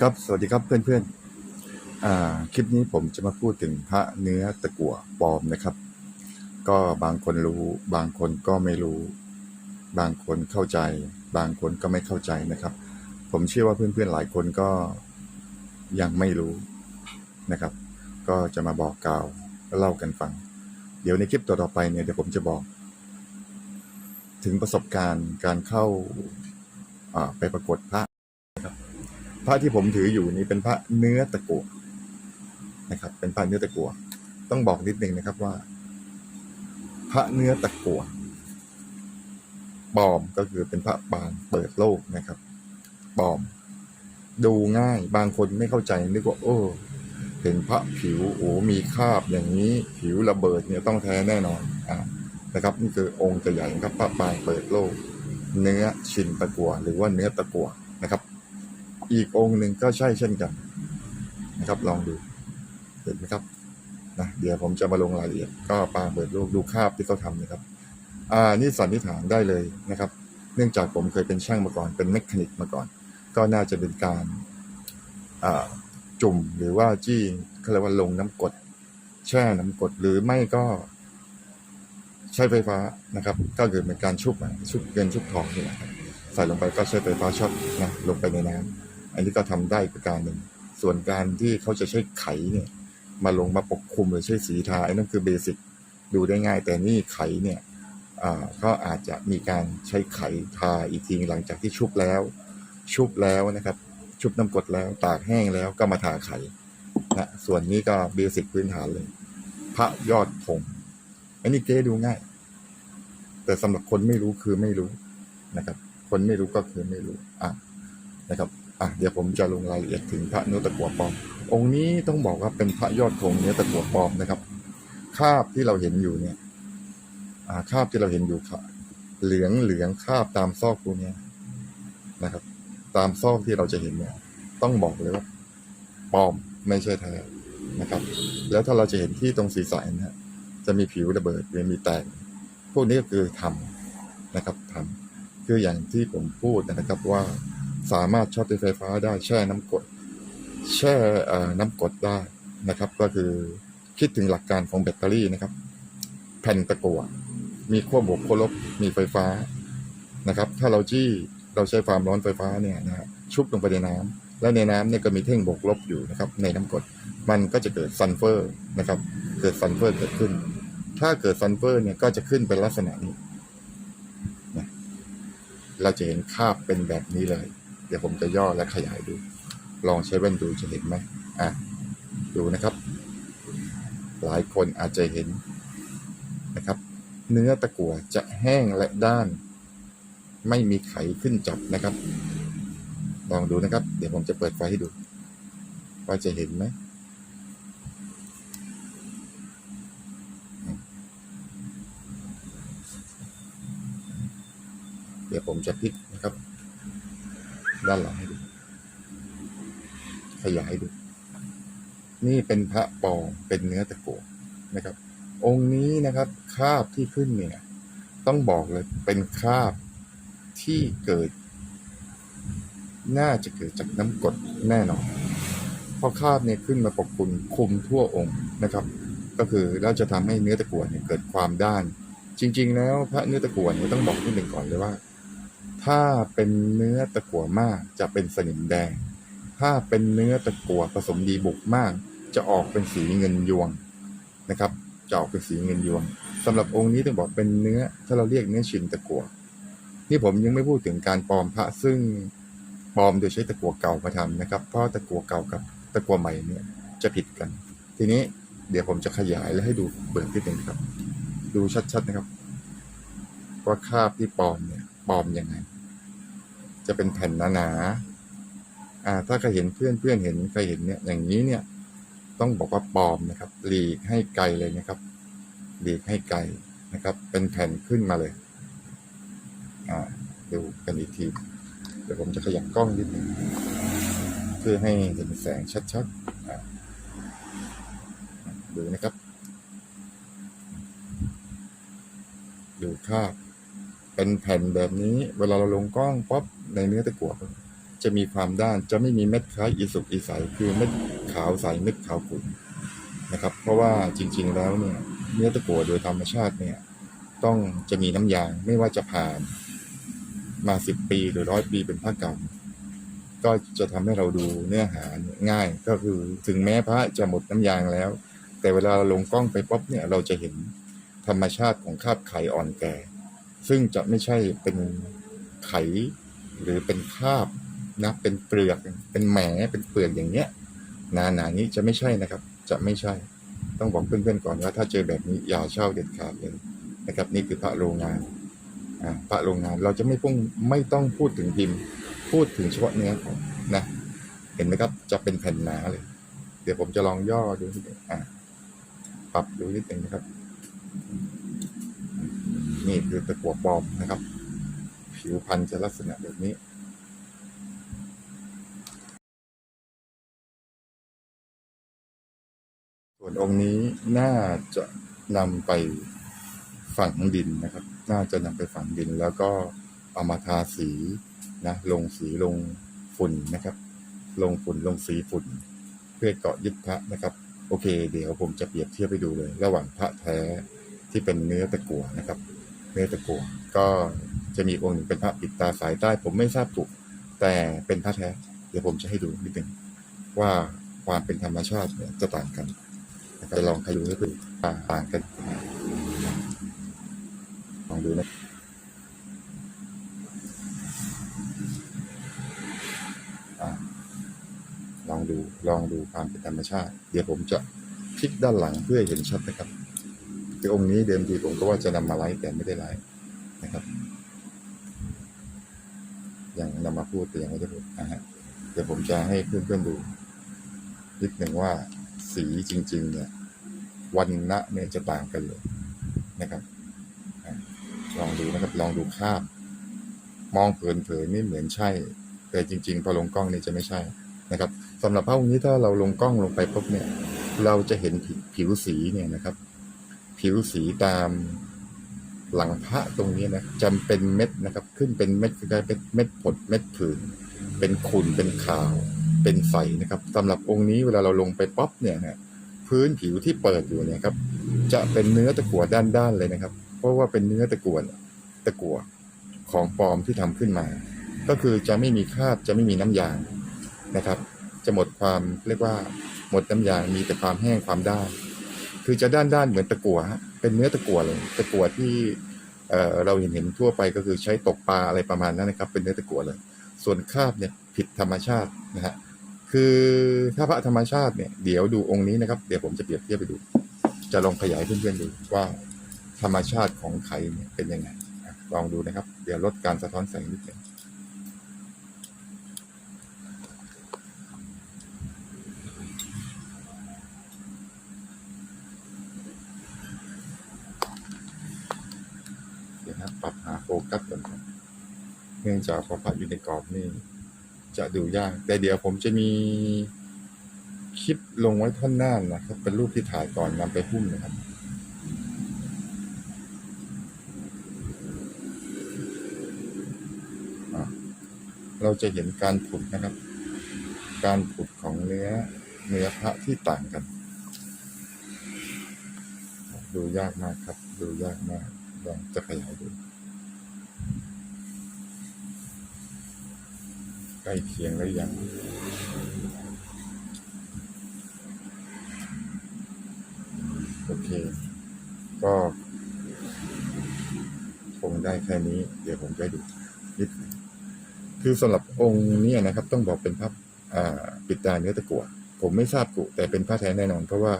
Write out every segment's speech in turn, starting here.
ครับ สวัสดีครับเพื่อนๆอ่าคลิปนี้ผมจะมาพูดถึงพระเนื้อตะกั่วปลอมนะครับ ก็บางคนรู้ บางคนก็ไม่รู้ บางคนเข้าใจ บางคนก็ไม่เข้าใจนะครับ ผมเชื่อว่าเพื่อนๆหลายคนก็ยังไม่รู้นะครับ ก็จะมาบอกกล่าวเล่ากันฟัง เดี๋ยวในคลิปต่อๆไปเนี่ยเดี๋ยวผมจะบอก ถึงประสบการณ์การเข้าอ่าไปประกวดพระ พระที่ผมถืออยู่นี้เป็นพระเนื้อตะกั่วนะครับ เป็นพระเนื้อตะกั่วต้องบอกนิดนึงนะครับว่า พระเนื้อตะกั่วปลอมก็คือเป็นพระบางเปิดโลกนะครับปลอม ดูง่ายบางคนไม่เข้าใจนึกว่าโอ้เห็นพระผิวโอ้มีคราบอย่างนี้ผิวระเบิดเนี่ยต้องแท้แน่นอนอ่านะครับนี่คือองค์ใหญ่ครับพระบางเปิดโลก เนื้อชินตะกัวหรือว่าเนื้อตะกัวนะครับ อีกองค์หนึ่งก็ใช่เช่นกันนะครับ ลองดูเห็นไหมครับนะเดี๋ยวผมจะมาลงรายละเอียด ก็ปาเปิดโลกดูคาบที่เขาทำนะครับ อ่านี่สันนิษฐานได้เลยนะครับ เนื่องจากผมเคยเป็นช่างมาก่อน เป็นเมคานิกมาก่อน ก็น่าจะเป็นการอ่าจุ่มหรือว่าจี้เขาเรียกว่าลงน้ำกดแช่น้ำกดหรือไม่ก็ใช้ไฟฟ้านะครับ ก็คือเป็นการชุบชุบเงินชุบทองนี่แหละใส่ลงไปก็ใช้ไฟฟ้าช็อตนะลงไปในน้ำ อันนี้ก็ทำได้ประการหนึ่ง ส่วนการที่เขาจะใช้ไขเนี่ย มาลงมาปกคลุมหรือใช้สีทาไอ้นั่นคือเบสิกดูได้ง่าย แต่นี่ไขเนี่ยอ่าอาจจะมีการใช้ไขทาอีกทีหลังจากที่ชุบแล้ว ชุบแล้วนะครับ ชุบน้ำกดแล้ว ตากแห้งแล้วก็มาทาไขนะส่วนนี้ก็เบสิกพื้นฐานเลย พระยอดธงอันนี้เก๊ดูง่าย แต่สำหรับคนไม่รู้คือไม่รู้นะครับ คนไม่รู้ก็คือไม่รู้อะนะครับ อะเดี๋ยวผมจะลงรายละเอียดถึงพระเนื้อตะกั่วปลอม องค์นี้ต้องบอกว่าเป็นพระยอดธงเนื้อตะกั่วปลอมนะครับ คาบที่เราเห็นอยู่เนี่ย อ่าคาบที่เราเห็นอยู่ค่ะ เหลืองเหลืองคาบตามซอกพวกเนี้ยนะครับ ตามซอกที่เราจะเห็นเนี่ย ต้องบอกเลยว่าปลอมไม่ใช่แท้นะครับ แล้วถ้าเราจะเห็นที่ตรงศีรษะนะฮะจะมีผิวระเบิดหรือมีแตก พวกนี้ก็คือทำนะครับทำคืออย่างที่ผมพูดนะครับว่า สามารถช็อตด้วยไฟฟ้าได้แช่น้ำกด แช่น้ำกดได้นะครับ ก็คือคิดถึงหลักการของแบตเตอรี่นะครับ แผ่นตะกั่วมีขั้วบวกขั้วลบมีไฟฟ้านะครับ ถ้าเราจี้เราใช้ความร้อนไฟฟ้าเนี่ยนะฮะชุบลงไปในน้ำแล้วในน้ำเนี่ยก็มีเท่งบวกลบอยู่นะครับ ในน้ำกดมันก็จะเกิดซัลเฟอร์นะครับ เกิดซัลเฟอร์เกิดขึ้น ถ้าเกิดซัลเฟอร์เนี่ยก็จะขึ้นเป็นลักษณะนี้เราจะเห็นคาบเป็นแบบนี้เลย เดี๋ยวผมจะย่อและขยายดู ลองใช้แว่นดูจะเห็นไหมอะดูนะครับ หลายคนอาจจะเห็นนะครับ เนื้อตะกั่วจะแห้งและด้าน ไม่มีไขขึ้นจับนะครับ ลองดูนะครับ เดี๋ยวผมจะเปิดไฟให้ดู ว่าจะเห็นไหมเดี๋ยวผมจะพลิกนะครับ ด้านหลังให้ดู ขยายดู นี่เป็นพระปองเป็นเนื้อตะกั่วนะครับ องค์นี้นะครับคาบที่ขึ้นเนี่ย ต้องบอกเลยเป็นคาบที่เกิด น่าจะเกิดจากน้ำกรดแน่นอนเพราะคาบเนี่ยขึ้นมาปกคลุมคุมทั่วองค์นะครับ ก็คือเราจะทำให้เนื้อตะกั่วเนี่ยเกิดความด้าน จริง ๆ แล้วพระเนื้อตะกั่วเนี่ยต้องบอกที่หนึ่งก่อนเลยว่า ถ้าเป็นเนื้อตะกั่วมากจะเป็นสนิมแดง ถ้าเป็นเนื้อตะกั่วผสมดีบุกมาก จะออกเป็นสีเงินยวงนะครับจะออกเป็นสีเงินยวงสำหรับองค์นี้ต้องบอกเป็นเนื้อถ้าเราเรียกเนื้อชินตะกั่วนี่ผมยังไม่พูดถึงการปลอมพระซึ่งปลอมโดยใช้ตะกั่วเก่ามาทำนะครับ เพราะตะกั่วเก่ากับตะกั่วใหม่เนี่ยจะผิดกัน ทีนี้เดี๋ยวผมจะขยายและให้ดูเปิดนิดหนึ่งครับ ดูชัดๆนะครับ ว่าคาบที่ปลอมเนี่ยปลอมยังไง จะเป็นแผ่นหนาๆอ่า ถ้าใครเห็นเพื่อนเพื่อนเห็นใครเห็นเนี่ย อย่างนี้เนี่ย ต้องบอกว่าปลอมนะครับ หลีกให้ไกลเลยนะครับ หลีกให้ไกลนะครับ เป็นแผ่นขึ้นมาเลย อ่า ดูกันอีกที เดี๋ยวผมจะขยับกล้องนิดนึงเพื่อให้เห็นแสงชัดๆอ่าดูนะครับ ดูภาพเป็นแผ่นแบบนี้ เวลาเราลงกล้องป๊อป ในเนื้อตะกั่วจะมีความด้านจะไม่มีเม็ดคล้ายอีสุกอีใสคือเม็ดขาวใสเม็ดขาวขุ่นนะครับ เพราะว่าจริง ๆ แล้วเนี่ยเนื้อตะกั่วโดยธรรมชาติเนี่ยต้องจะมีน้ำยางไม่ว่าจะผ่านมาสิบปีหรือร้อยปีเป็นผ้าเก่าก็จะทำให้เราดูเนื้อหาเนี่ยง่ายก็คือถึงแม้พระจะหมดน้ำยางแล้ว แต่เวลาเราลงกล้องไปป๊อบเนี่ยเราจะเห็นธรรมชาติของคราบไข่อ่อนแก่ ซึ่งจะไม่ใช่เป็นไข หรือเป็นคราบนะเป็นเปลือกเป็นแหมเป็นเปลือกอย่างเงี้ยหนาหนานี้จะไม่ใช่นะครับ จะไม่ใช่ ต้องบอกเพื่อนๆก่อนว่าถ้าเจอแบบนี้อย่าเช่าเด็ดขาดเลยนะครับ นี่คือพระโรงงานอ่าพระโรงงานเราจะไม่พุ่งไม่ต้องพูดถึงพิมพ์ พูดถึงเฉพาะเนื้อของนะ เห็นไหมครับจะเป็นแผ่นหนาเลย เดี๋ยวผมจะลองย่อดูนิดนึงอ่าปรับดูนิดนึงนะครับ นี่คือตะกั่วปลอมนะครับ ผิวพันธ์จะลักษณะแบบนี้ส่วนองค์นี้น่าจะนำไปฝังดินนะครับ น่าจะนำไปฝังดินแล้วก็เอามาทาสีนะลงสีลงฝุ่นนะครับ ลงฝุ่นลงสีฝุ่น เพื่อเกาะยึดพระนะครับ โอเค เดี๋ยวผมจะเปรียบเทียบไปดูเลย ระหว่างพระแท้ที่เป็นเนื้อตะกั่วนะครับ เนื้อตะกั่วก็ จะมีองค์หนึ่งเป็นพระปิดตาสายใต้ ผมไม่ทราบถูก แต่เป็นพระแท้ เดี๋ยวผมจะให้ดูนิดหนึ่งว่าความเป็นธรรมชาติเนี่ยจะต่างกันนะครับจะลองให้ดูให้ดูต่างกันลองดูนะลองดูลองดูความเป็นธรรมชาติ เดี๋ยวผมจะพลิกด้านหลังเพื่อเห็นชัดนะครับคือองค์นี้เดิมทีผมก็ว่าจะนำมาไลฟ์แต่ไม่ได้ไลฟ์นะครับ ยังนำมา พูดแต่ยังไม่ได้พูดนะฮะเดี๋ยวผมจะให้เพื่อนๆดูนิดหนึ่งว่าสีจริง ๆ เนี่ยวันนะเนี่ยจะต่างกันเลยนะครับ ลองดูนะครับลองดูภาพ มองเผินๆนี่เหมือนใช่ แต่จริง ๆ พอลงกล้องนี่จะไม่ใช่นะครับสำหรับภาพนี้ถ้าเราลงกล้องลงไปปุ๊บเนี่ย เราจะเห็นผิวสีเนี่ยนะครับ ผิวสีตาม หลังพระตรงนี้นะจำเป็นเม็ดนะครับ ขึ้นเป็นเม็ดคล้ายเป็นเม็ดผดเม็ดผื่นเป็นขุ่นเป็นขาวเป็นใสนะครับสำหรับองค์นี้เวลาเราลงไปป๊อปเนี่ยนะพื้นผิวที่เปิดอยู่เนี่ยครับ จะเป็นเนื้อตะกั่วด้านๆเลยนะครับ เพราะว่าเป็นเนื้อตะกั่วตะกั่วของปลอมที่ทำขึ้นมา ก็คือจะไม่มีคราบจะไม่มีน้ำยางนะครับ จะหมดความเรียกว่าหมดน้ำยางมีแต่ความแห้งความด้าน คือจะด้านด้านๆเหมือนตะกั่วฮะ เป็นเนื้อตะกั่วเลยตะกั่วที่เเราเห็นเห็นทั่วไปก็คือใช้ตกปลาอะไรประมาณนั้นนะครับ เป็นเนื้อตะกั่วเลย ส่วนคราบเนี่ยผิดธรรมชาตินะฮะคือถ้าพระธรรมชาติเนี่ยเดี๋ยวดูองค์นี้นะครับ เดี๋ยวผมจะเปรียบเทียบไปดู จะลองขยายเพื่อนๆดูว่าธรรมชาติของไข่เนี่ยเป็นยังไงลองดูนะครับ เดี๋ยวลดการสะท้อนแสงนิดนึงเดี๋ยวนะปรับหาโฟกัสก่อนครับเนื่องจากพอพัดอยู่ในกรอบนี่จะดูยาก แต่เดี๋ยวผมจะมีคลิปลงไว้ท่อนหน้านะครับ เป็นรูปที่ถ่ายก่อนนำไปหุ้มนะครับเราจะเห็นการผุดนะครับ การผุดของเนื้อเนื้อพระที่ต่างกัน ดูยากมากครับ ดูยากมากลองจะขยายดู ใกล้เคียงแล้วยังโอเค ก็คงได้แค่นี้ เดี๋ยวผมจะดูนิดคือสำหรับองค์นี้นะครับ ต้องบอกเป็นพระอ่าปิดตาเนื้อตะกั่วผมไม่ทราบกุแต่เป็นผ้าแท้แน่นอน เพราะว่า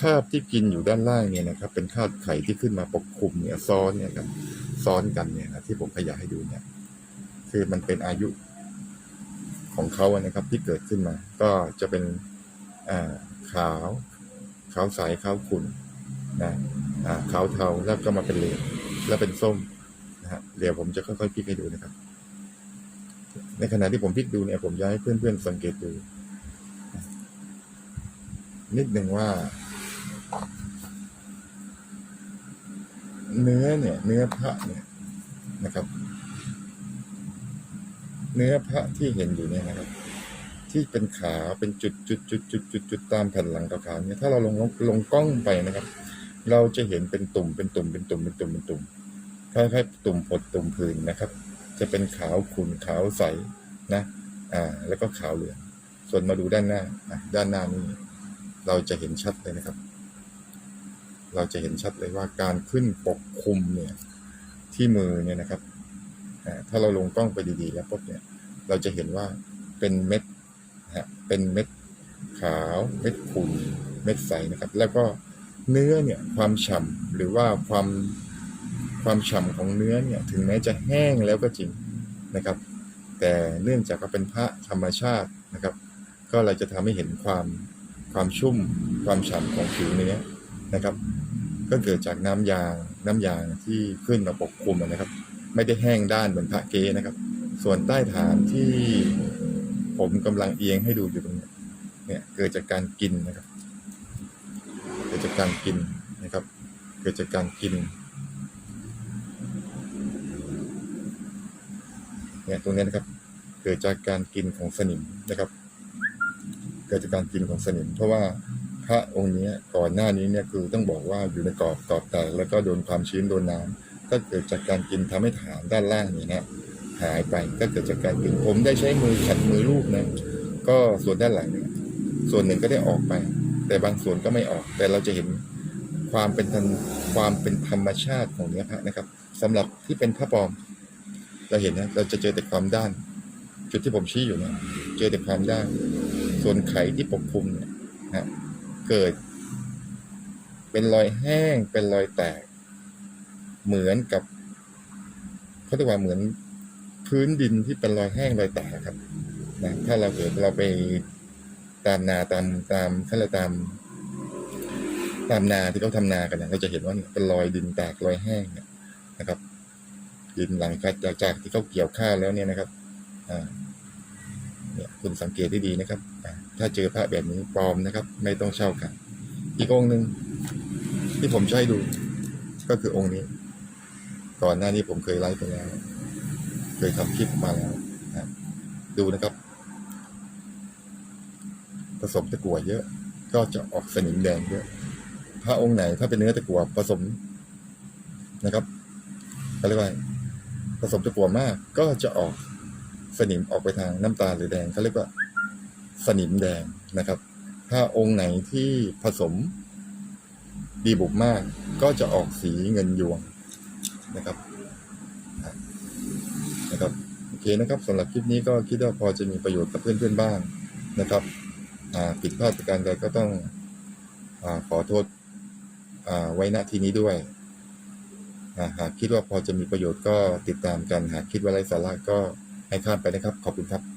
คาบที่กินอยู่ด้านล่างเนี่ยนะครับ เป็นคาบไข่ที่ขึ้นมาปกคลุมเนี่ยซ้อนเนี่ยครับซ้อนกันเนี่ยนะที่ผมขยายให้ดูเนี่ย คือมันเป็นอายุ ของเขานะครับที่เกิดขึ้นมา ก็จะเป็นอ่าขาวขาวใสขาวขุ่นนะอ่าขาวเทาแล้วก็มาเป็นเหลืองแล้วเป็นส้มนะฮะเดี๋ยวผมจะค่อยๆพลิกให้ดูนะครับ ในขณะที่ผมพลิกดูเนี่ยผมอยากให้เพื่อนๆสังเกตดู นิดหนึ่งว่า เนื้อเนี่ย เนื้อพระเนี่ยนะครับ เนื้อพระที่เห็นอยู่เนี่ยนะครับ ที่เป็นขาวเป็นจุดจุดจุดจุดจุดจุดตามแผ่นหลังขาเนี่ยถ้าเราลงลงกล้องไปนะครับ เราจะเห็นเป็นตุ่มเป็นตุ่มเป็นตุ่มเป็นตุ่มเป็นตุ่มคล้ายๆตุ่มผดตุ่มผื่นนะครับ จะเป็นขาวขุ่นขาวใสนะอ่าแล้วก็ขาวเหลืองส่วนมาดูด้านหน้าอะด้านหน้านี่เราจะเห็นชัดเลยนะครับ เราจะเห็นชัดเลยว่าการขึ้นปกคลุมเนี่ยที่มือเนี่ยนะครับ ถ้าเราลงกล้องไปดีๆ แล้วปุ๊บเนี่ย เราจะเห็นว่าเป็นเม็ดนะฮะเป็นเม็ดขาว เม็ดขุ่นเม็ดใสนะครับ แล้วก็เนื้อเนี่ยความฉ่ำหรือว่าความความฉ่ำของเนื้อเนี่ยถึงแม้จะแห้งแล้วก็จริงนะครับ แต่เนื่องจากว่าเป็นพระธรรมชาตินะครับ ก็เราจะทำให้เห็นความความชุ่มความฉ่ำของผิวเนื้อนะครับ ก็เกิดจากน้ำยางน้ำยางที่ขึ้นมาปกคลุมนะครับ ไม่ได้แห้งด้านเหมือนพระเกนะครับ ส่วนใต้ฐานที่ผมกำลังเอียงให้ดูอยู่ตรงนี้เนี่ยเกิดจากการกินนะครับ เกิดจากการกินนะครับ เกิดจากการกินเนี่ยตรงนี้นะครับ เกิดจากการกินของสนิมนะครับ เกิดจากการกินของสนิม เพราะว่าพระองค์นี้ก่อนหน้านี้เนี่ยคือต้องบอกว่าอยู่ในกรอบกรอบแตกแล้วก็โดนความชื้นโดนน้ำ ก็เกิดจากการกินทำให้ฐานด้านล่างนี่นะหายไปก็เกิดจากการกินผมได้ใช้มือขัดมือลูกนะก็ส่วนด้านหลังส่วนหนึ่งก็ได้ออกไป แต่บางส่วนก็ไม่ออก แต่เราจะเห็นความเป็นธรรมความเป็นธรรมชาติของเนื้อพระนะครับสำหรับที่เป็นพระปลอม เราเห็นนะเราจะเจอแต่ความด้าน จุดที่ผมชี้อยู่นี่ยเจอแต่ความด้าน ส่วนไขที่ปกคลุมเนี่ยนะเกิด เป็นรอยแห้งเป็นรอยแตก เหมือนกับเขาเรียกว่าเหมือนพื้นดินที่เป็นรอยแห้งรอยแตกครับนะถ้าเราเกิดเราไปตามนาตามตามถ้าเราตาม ตามนาที่เขาทำนากันเนี่ยเราจะเห็นว่าเป็นรอยดินแตกรอยแห้งนะครับ ดินหลังจากจากที่เขาเกี่ยวข้าวแล้วเนี่ยนะครับ อ่าเนี่ยคุณสังเกตได้ดีนะครับ ถ้าเจอพระแบบนี้ปลอมนะครับ ไม่ต้องเช่ากัน อีกองหนึ่งที่ผมจะให้ดูก็คือองค์นี้ ก่อนหน้านี้ผมเคยไลฟ์ไปแล้ว เคยทำคลิปมาแล้วนะดูนะครับ ผสมตะกั่วเยอะ ก็จะออกสนิมแดงเยอะ พระองค์ไหนถ้าเป็นเนื้อตะกั่วผสมนะครับเขาเรียกว่าผสมตะกั่วมากก็จะออกสนิมออกไปทางน้ำตาลหรือแดงเขาเรียกว่าสนิมแดงนะครับ ถ้าองค์ไหนที่ผสมดีบุกมากก็จะออกสีเงินยวง นะครับนะครับโอเคนะครับสำหรับคลิปนี้ก็คิดว่าพอจะมีประโยชน์กับเพื่อนๆบ้างนะครับผิดพลาดประการใดก็ต้องอขอโทษไว้ณที่นี้ด้วยหากคิดว่าพอจะมีประโยชน์ก็ติดตามกันหากคิดว่าไร้สาระก็ให้ข้ามไปนะครับ ขอบคุณครับ